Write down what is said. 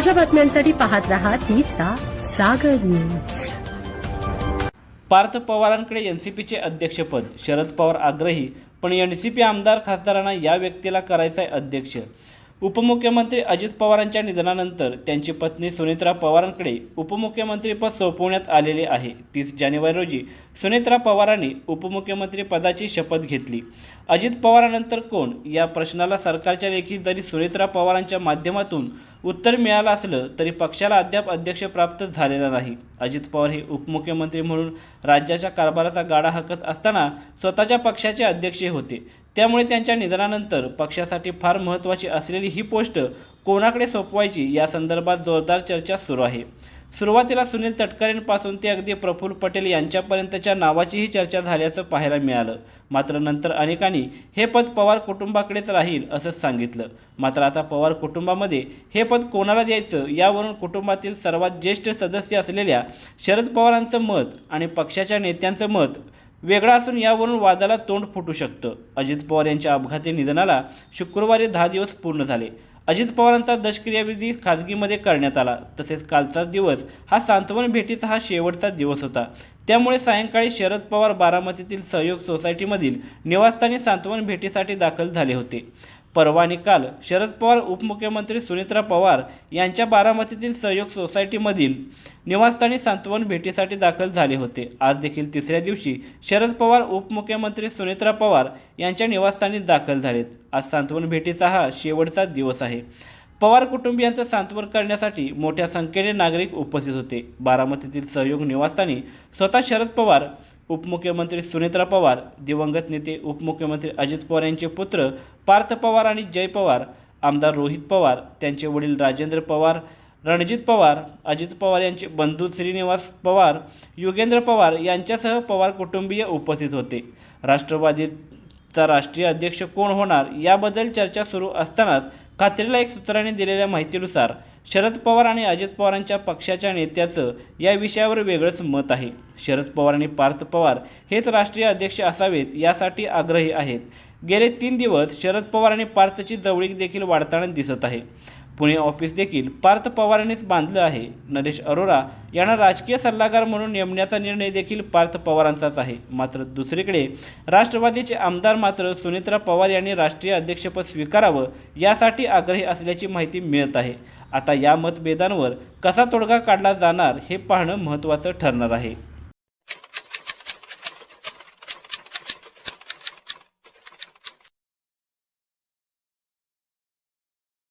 ताज्या बातम्यांसाठी पाहत राहा तिचा सागर न्यूज. पार्थ पवारांकडे एनसीपीचे अध्यक्षपद. शरद पवार आग्रही पण एन सी पी आमदार खासदारांना या व्यक्तीला करायचं आहे अध्यक्ष. उपमुख्यमंत्री अजित पवारांच्या निधनानंतर त्यांची पत्नी सुनेत्रा पवारांकडे उपमुख्यमंत्रीपद सोपवण्यात आलेले आहे. तीस जानेवारी रोजी सुनेत्रा पवारांनी उपमुख्यमंत्री पदाची शपथ घेतली. अजित पवारानंतर कोण? या प्रश्नाला सरकारच्या लेखी जरी सुनेत्रा पवारांच्या माध्यमातून उत्तर मिळालं असलं तरी पक्षाला अद्याप अध्यक्ष प्राप्त झालेला नाही. अजित पवार हे उपमुख्यमंत्री म्हणून राज्याच्या कारभाराचा गाडा हाकत असताना स्वतःच्या पक्षाचे अध्यक्ष होते. त्यामुळे त्यांच्या निधनानंतर पक्षासाठी फार महत्त्वाची असलेली ही पोस्ट कोणाकडे सोपवायची या संदर्भात जोरदार चर्चा सुरू आहे. सुरुवातीला सुनील तटकरेंपासून ते अगदी प्रफुल्ल पटेल यांच्यापर्यंतच्या नावाचीही चर्चा झाल्याचं पाहायला मिळालं. मात्र नंतर अनेकांनी हे पद पवार कुटुंबाकडेच राहील असंच सांगितलं. मात्र आता पवार कुटुंबामध्ये हे पद कोणाला द्यायचं? यावरून कुटुंबातील सर्वात ज्येष्ठ सदस्य असलेल्या शरद पवारांचं मत आणि पक्षाच्या नेत्यांचं मत वेगळा असून यावरून वादाला तोंड फुटू शकतं. अजित पवार यांच्या अपघाती निधनाला शुक्रवारी दहा दिवस पूर्ण झाले. अजित पवारांचा दशक्रियाविधी खाजगीमध्ये करण्यात आला. तसेच कालचा दिवस हा सांत्वन भेटीचा हा शेवटचा दिवस होता. त्यामुळे सायंकाळी शरद पवार बारामतीतील सहयोग सोसायटीमधील निवासस्थानी सांत्वन भेटीसाठी दाखल झाले होते. परवा निकाल. काल शरद पवार उपमुख्यमंत्री सुनित्रा पवार यांच्या बारामतीतील सहयोग सोसायटीमधील निवासस्थानी सांत्वन भेटीसाठी दाखल झाले होते. आज देखील तिसऱ्या दिवशी शरद पवार उपमुख्यमंत्री सुनित्रा पवार यांच्या निवासस्थानी दाखल झालेत. आज सांत्वन भेटीचा हा शेवटचा दिवस आहे. पवार कुटुंबियांचं सांत्वन करण्यासाठी मोठ्या संख्येने नागरिक उपस्थित होते. बारामतीतील सहयोग निवासस्थानी स्वतः शरद पवार उपमुख्यमंत्री सुनेत्रा पवार दिवंगत नेते उपमुख्यमंत्री अजित पवार यांचे पुत्र पार्थ पवार आणि जय पवार आमदार रोहित पवार त्यांचे वडील राजेंद्र पवार रणजित पवार अजित पवार यांचे बंधू श्रीनिवास पवार योगेंद्र पवार यांच्यासह पवार कुटुंबीय उपस्थित होते. राष्ट्रवादीचा राष्ट्रीय अध्यक्ष कोण होणार याबद्दल चर्चा सुरू असतानाच खात्रीला एक सूत्राने दिलेल्या माहितीनुसार शरद पवार आणि अजित पवारांच्या पक्षाच्या नेत्याचं या विषयावर वेगळंच मत आहे. शरद पवार आणि पार्थ पवार हेच राष्ट्रीय अध्यक्ष असावेत यासाठी आग्रही आहेत. गेले तीन दिवस शरद पवार आणि पार्थची जवळीक देखील वाढताना दिसत आहे. पुणे ऑफिस देखील पार्थ पवारांनीच बांधलं आहे. नरेश अरोरा यांना राजकीय सल्लागार म्हणून नेमण्याचा निर्णय देखील पार्थ पवारांचाच आहे. मात्र दुसरीकडे राष्ट्रवादीचे आमदार मात्र सुनेत्रा पवार यांनी राष्ट्रीय अध्यक्षपद स्वीकारावं यासाठी आग्रही असल्याची माहिती मिळत आहे. आता या मतभेदांवर कसा तोडगा काढला जाणार हे पाहणं महत्त्वाचं ठरणार आहे.